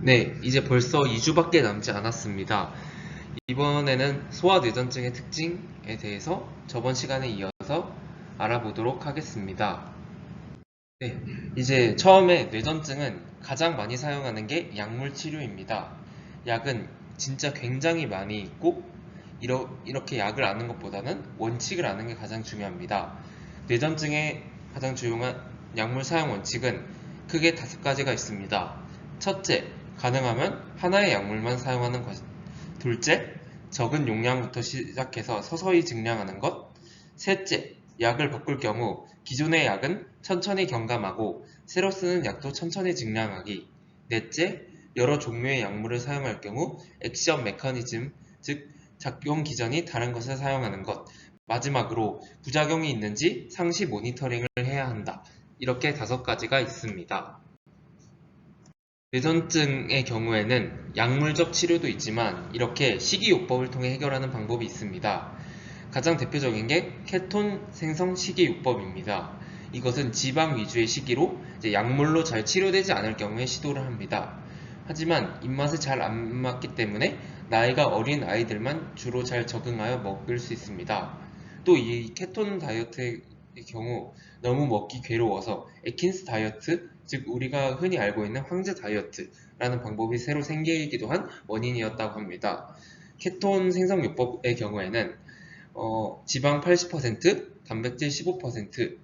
네, 이제 벌써 2주밖에 남지 않았습니다. 이번에는 소아뇌전증의 특징에 대해서 저번 시간에 이어서 알아보도록 하겠습니다. 네, 이제 처음에 뇌전증은 가장 많이 사용하는 게 약물 치료입니다. 약은 진짜 굉장히 많이 있고 이러, 이렇게 약을 아는 것보다는 원칙을 아는 게 가장 중요합니다. 뇌전증의 가장 중요한 약물 사용 원칙은 크게 다섯 가지가 있습니다. 첫째, 가능하면 하나의 약물만 사용하는 것. 둘째, 적은 용량부터 시작해서 서서히 증량하는 것. 셋째, 약을 바꿀 경우 기존의 약은 천천히 경감하고 새로 쓰는 약도 천천히 증량하기. 넷째, 여러 종류의 약물을 사용할 경우 액션 메커니즘, 즉 작용 기전이 다른 것을 사용하는 것. 마지막으로 부작용이 있는지 상시 모니터링을 해야 한다. 이렇게 다섯 가지가 있습니다. 뇌전증의 경우에는 약물적 치료도 있지만 이렇게 식이요법을 통해 해결하는 방법이 있습니다. 가장 대표적인 게 케톤 생성 식이요법입니다. 이것은 지방 위주의 식이로 약물로 잘 치료되지 않을 경우에 시도를 합니다. 하지만 입맛에 잘 안 맞기 때문에 나이가 어린 아이들만 주로 잘 적응하여 먹을 수 있습니다. 또 이 케톤 다이어트의 경우 너무 먹기 괴로워서 에킨스 다이어트, 즉 우리가 흔히 알고 있는 황제 다이어트라는 방법이 새로 생기기도 한 원인이었다고 합니다. 케톤 생성요법의 경우에는 어, 지방 80%, 단백질 15%의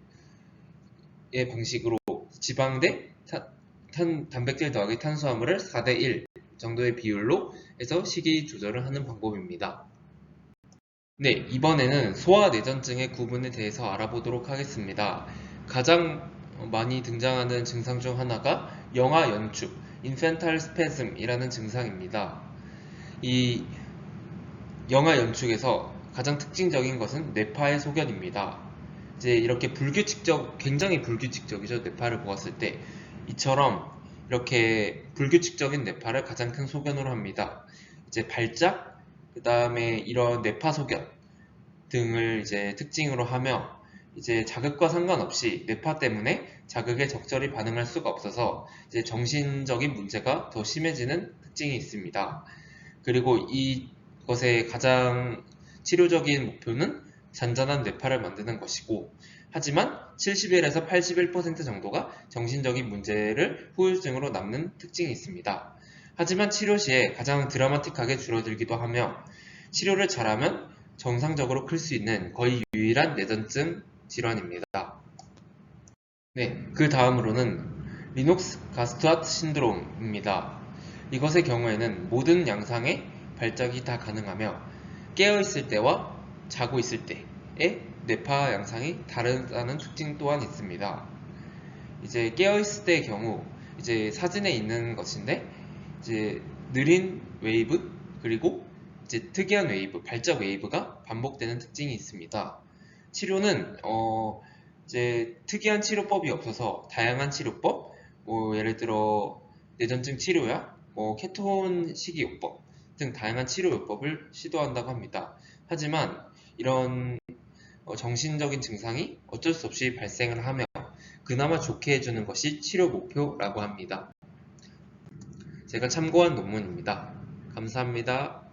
방식으로 지방 대 타- 탄, 단백질 더하기 탄수화물을 4대 1 정도의 비율로 해서 식이 조절을 하는 방법입니다. 네, 이번에는 소아뇌전증의 구분에 대해서 알아보도록 하겠습니다. 가장 많이 등장하는 증상 중 하나가 영아 연축, infantile spasm이라는 증상입니다. 이 영아 연축에서 가장 특징적인 것은 뇌파의 소견입니다. 이제 이렇게 불규칙적, 굉장히 불규칙적이죠. 뇌파를 보았을 때. 이처럼 이렇게 불규칙적인 뇌파를 가장 큰 소견으로 합니다. 이제 발작, 그 다음에 이런 뇌파 소견 등을 이제 특징으로 하며 이제 자극과 상관없이 뇌파 때문에 자극에 적절히 반응할 수가 없어서 이제 정신적인 문제가 더 심해지는 특징이 있습니다. 그리고 이것의 가장 치료적인 목표는 잔잔한 뇌파를 만드는 것이고 하지만 71에서 81% 정도가 정신적인 문제를 후유증으로 남는 특징이 있습니다. 하지만 치료 시에 가장 드라마틱하게 줄어들기도 하며 치료를 잘하면 정상적으로 클 수 있는 거의 유일한 뇌전증 질환입니다. 네, 그 다음으로는 리녹스 가스트와트 신드롬입니다. 이것의 경우에는 모든 양상의 발작이 다 가능하며 깨어 있을 때와 자고 있을 때의 뇌파 양상이 다르다는 특징 또한 있습니다. 이제 깨어 있을 때의 경우 이제 사진에 있는 것인데 이제 느린 웨이브 그리고 이제 특이한 웨이브, 발작 웨이브가 반복되는 특징이 있습니다. 치료는 어 이제 특이한 치료법이 없어서 다양한 치료법, 뭐 예를 들어 뇌전증 치료야, 뭐 케톤 식이요법 등 다양한 치료요법을 시도한다고 합니다. 하지만 이런 어, 정신적인 증상이 어쩔 수 없이 발생을 하며 그나마 좋게 해주는 것이 치료 목표라고 합니다. 제가 참고한 논문입니다. 감사합니다.